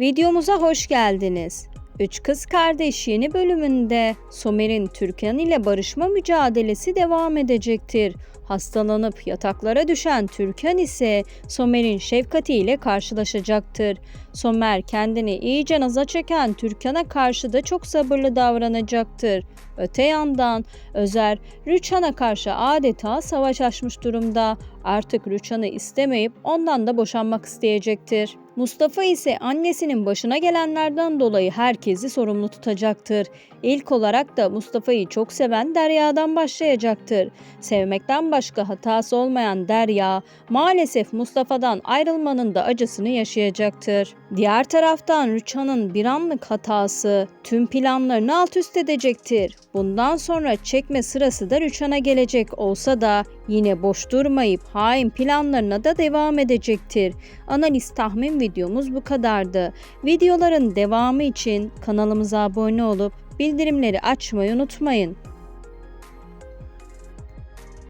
Videomuza hoş geldiniz. Üç Kız Kardeş yeni bölümünde Somer'in Türkan ile barışma mücadelesi devam edecektir. Hastalanıp yataklara düşen Türkan ise Somer'in şefkatiyle karşılaşacaktır. Somer kendini iyice naza çeken Türkan'a karşı da çok sabırlı davranacaktır. Öte yandan Özer Rüçhan'a karşı adeta savaş açmış durumda. Artık Rüçhan'ı istemeyip ondan da boşanmak isteyecektir. Mustafa ise annesinin başına gelenlerden dolayı herkesi sorumlu tutacaktır. İlk olarak da Mustafa'yı çok seven Derya'dan başlayacaktır. Sevmekten başka hatası olmayan Derya maalesef Mustafa'dan ayrılmanın da acısını yaşayacaktır. Diğer taraftan Rüçhan'ın bir anlık hatası tüm planlarını alt üst edecektir. Bundan sonra çekme sırası da Rüçhan'a gelecek olsa da yine boş durmayıp hain planlarına da devam edecektir. Analiz tahmin videomuz bu kadardı. Videoların devamı için kanalımıza abone olup bildirimleri açmayı unutmayın.